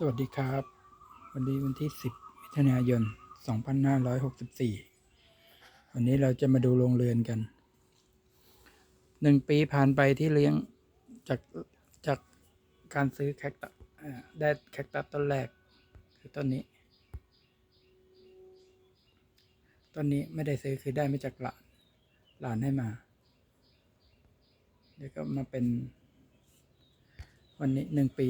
สวัสดีครับ วันนี้วันที่ 10มิถุนายน 2564 วันนี้เราจะมาดูโรงเรือนกันหนึ่งปีผ่านไปที่เลี้ยงจากจากการซื้อแคคตัสได้แคคตัสต้นแรก คือต้นนี้ ต้นนี้ไม่ได้ซื้อคือได้มาจากหลานหลานให้มาเดี๋ยวก็มาเป็นวันนี้หนึ่งปี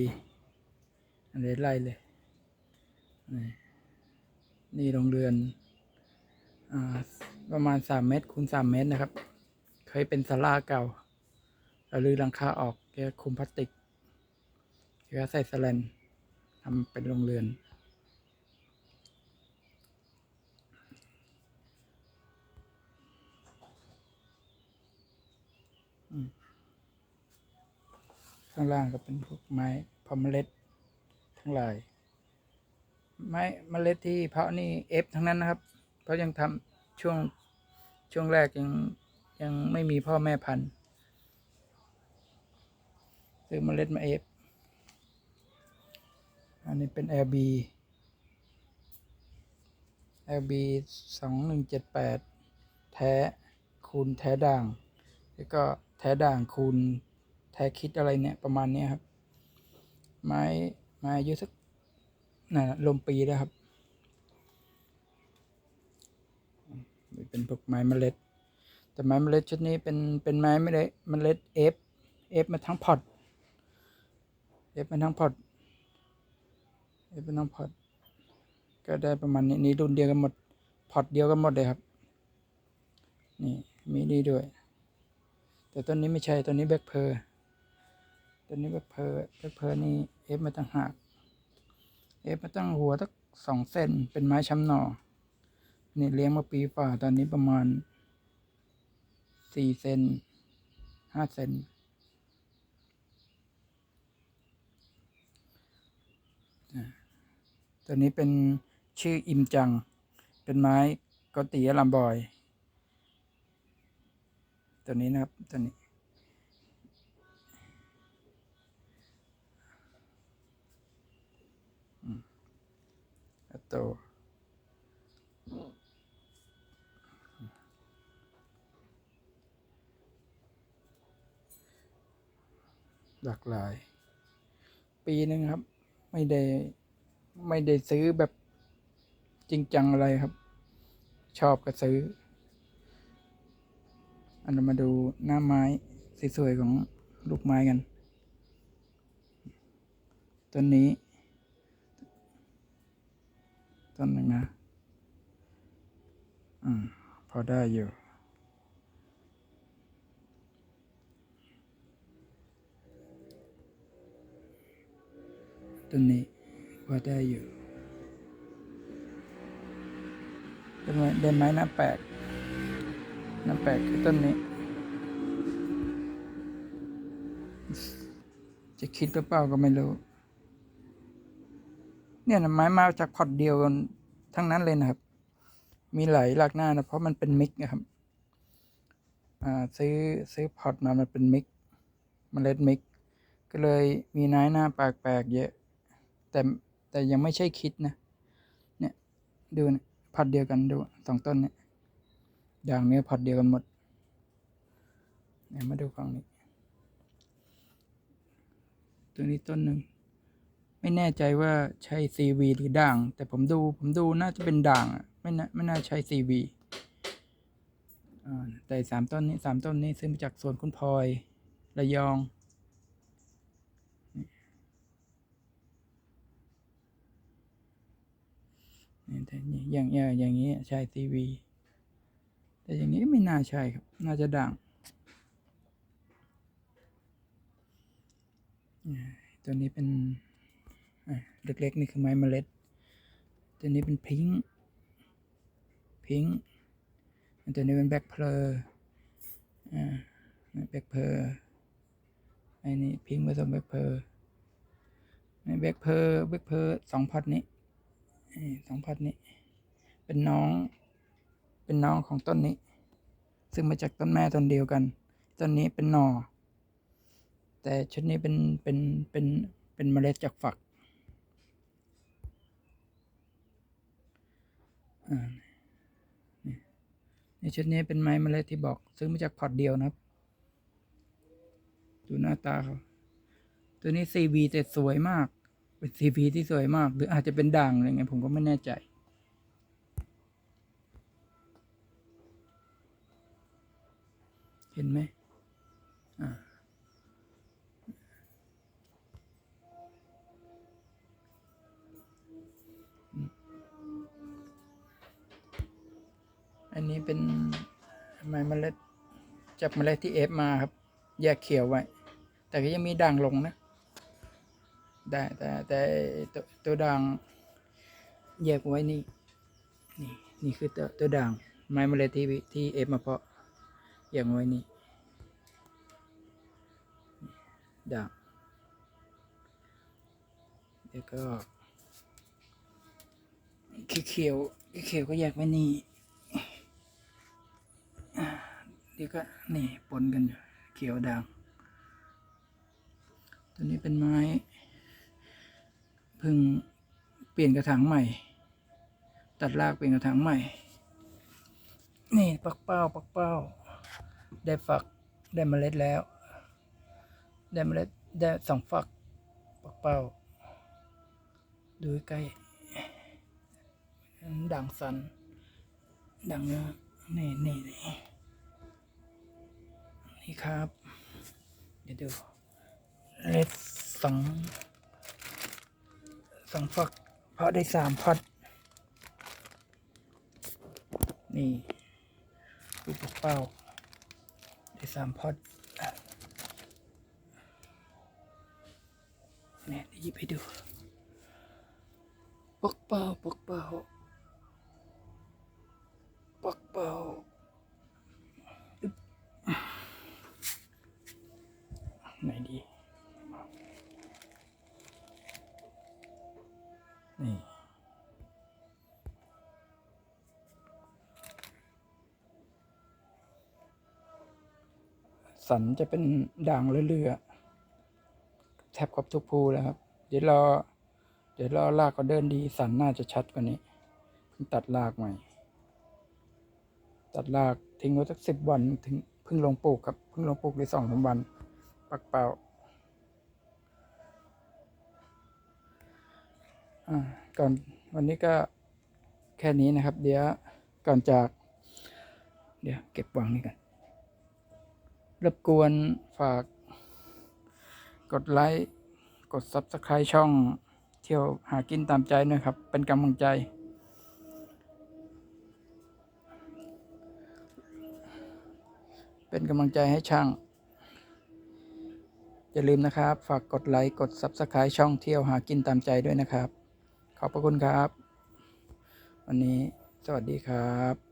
อันนี้ไล่เลย นี่โรงเรือนอประมาณสามเมตรคูณสามเมตรนะครับ เคยเป็นศาลาเก่าเราลือหลังคาออกแกคุมพลาสติกแกใส่สแลนทำเป็นโรงเรือนข้างล่างก็เป็นพวกไม้พอเมล็ด ทั้งหลายไม้เมล็ดที่เพาะนี่เอฟทั้งนั้นนะครับ เพราะยังทำช่วงช่วงแรกยังยังไม่มีพ่อแม่พันธุ์ซื้อเมล็ดมาเอฟอันนี้เป็น LB LB สองหนึ่งเจ็ดแปดแท้คูณแท้ด่าง แล้วก็แท้ด่างคูณแท้คิดอะไรเนี่ยประมาณนี้ครับ ไม้ ไม้อายุสักน่ะลมปีแล้วครับ เป็นพวกไม้เมล็ด แต่ไม้เมล็ดชุดนี้เป็นเป็นไม้ไม่ได้เมล็ดเอฟเอฟมาทั้งพอร์ตเอฟมาทั้งพอร์ตเอฟมาทั้งพอร์ตก็ได้ประมาณนี้นี่รุ่นเดียวกันหมดพอร์ตเดียวกันหมดเลยครับ นี่มีนี่ด้วย แต่ต้นนี้ไม่ใช่ต้นนี้แบ็คเพอร์ ต้นนี้แบ็คเพอร์แบ็คเพอร์นี่เอฟมาตั้งหากเอฟมาตั้งหัวตั้งสองเซนเป็นไม้ช้ำหน่อนี่เลี้ยงมาปีฝ่าตอนนี้ประมาณสี่เซนห้าเซนตัวนี้เป็นชื่ออิมจัง เป็นไม้กอติยลัมบอย ตัวนี้นะครับ ตัวนี้ โต หลากหลาย ปีหนึ่งครับ ไม่ได้ไม่ได้ซื้อแบบจริงจังอะไรครับ ชอบก็ซื้อ อันเรามาดูหน้าไม้สวยๆของลูกไม้กัน ต้นนี้ ต้นหนึ่งนะ อืม พอได้อยู่ ต้นนี้พอได้อยู่ต้นไม้เดินไม้หน้าแปลกหน้าแปลกคือต้นนี้ จะคิดเปล่าก็ไม่รู้ เนี่ยไม้มาจากพอร์ตเดียวกันทั้งนั้นเลยนะครับ มีหลายหลากหน้านะเพราะมันเป็นมิกนะครับอ่าซื้อซื้อพอร์ตมามันเป็นมิกเมล็ดมิกก็เลยมีน้ายหน้าแปลกๆเยอะ แต่แต่ยังไม่ใช่คิดนะ เนี่ยดูนะพอร์ตเดียวกันดูสองต้นเนี่ยอย่างเนี้พอร์ตเดียวกันหมดเนี่ยมาดูฝั่งนี้ ตัวนี้ต้นหนึ่ง ไม่แน่ใจว่าใช่ซีวีหรือด่าง แต่ผมดูผมดูน่าจะเป็นด่างอะไม่น่าไม่น่าใช่ซีวีแต่สามต้นนี้สามต้นนี้ซื้อมาจากสวนคุณพลอยระยองอย่างเอย่างนี้ใช่ซีวีแต่อย่างนี้ไม่น่าใช่ครับ น่าจะด่างตัวนี้เป็น เล็กๆนี่คือไม้เมล็ด ตัวนี้เป็นพิงค์พิงค์ตัวนี้เป็นแบ็คเพลอร์อ่าแบ็คเพลอร์ไอ้นี่พิงค์ผสมแบ็คเพลอร์ในแบ็คเพลอร์แบ็คเพลอร์สองพอดนี้สองพอดนี้ เป็นน้อง เป็นน้องของต้นนี้ ซึ่งมาจากต้นแม่ต้นเดียวกัน ต้นนี้เป็นหน่อแต่ชุดนี้เป็นเป็นเป็นเป็นเมล็ดจากฝัก อ่า นี่นี่ชุดนี้เป็นไม้เมล็ดที่บอกซื้อมาจากพอร์ตเดียวนะครับ ดูหน้าตาเขาตัวนี้ CV แต่สวยมาก เป็น CV ที่สวยมาก หรืออาจจะเป็นด่างอะไรเงี้ยผมก็ไม่แน่ใจเห็นไหม นี้เป็นไม้เมล็ดจากเมล็ดที่เอฟมาครับ แยกเขียวไว้ แต่ก็ยังมีด่างลงนะแต่แต่แต่ตัวตัวด่างแยกไว้นี่นี่นี่คือตัวตัวด่างไม้เมล็ดที่ที่เอฟมาเพาะแยกไว้นี่ด่างแล้วก็เขียวเขียวก็แยกไว้นี่ เดี๋ยวก็นี่ปนกันอยู่เขียวด่างตัวนี้เป็นไม้เพิ่งเปลี่ยนกระถางใหม่ ตัดรากเป็นกระถางใหม่ นี่ปักเป้าปักเป้า ได้ฝักได้เมล็ดแล้ว ได้เมล็ดได้สองฝักปักเป้า ดูใกล้ด่างสันด่างเนื้อนี่นี่นี่ นี่ครับ เดี๋ยวดูเล็ดสองสองฝักเพราะได้สามพอดนี่ดูกเป้า ได้สามพอดเนี่ยเดี๋ยวหยิบให้ดูปกเป้าปกเป้าปกเป้า สันจะเป็นด่างเรื่อยๆแทบกับทุกภูแล้วครับ เดี๋ยวรอเดี๋ยวรอรากก็เดินดีสันน่าจะชัดกว่านี้เพิ่งตัดรากใหม่ ตัดรากทิ้งไว้สักสิบวันถึงเพิ่งลงปลูกครับเพิ่งลงปลูกได้สองสามวัน ปักเปล่าอ่าก่อนวันนี้ก็แค่นี้นะครับ เดี๋ยวก่อนจาก เดี๋ยวเก็บวางนี่กัน รบกวนฝาก กดไลค์ กด Subscribe ช่อง เที่ยวหากินตามใจนะครับ เป็นกำลังใจ เป็นกำลังใจให้ช่าง อย่าลืมนะครับ ฝากกดไลค์ กด Subscribe ช่องเที่ยวหากินตามใจด้วยนะครับ ขอบพระคุณครับ วันนี้สวัสดีครับ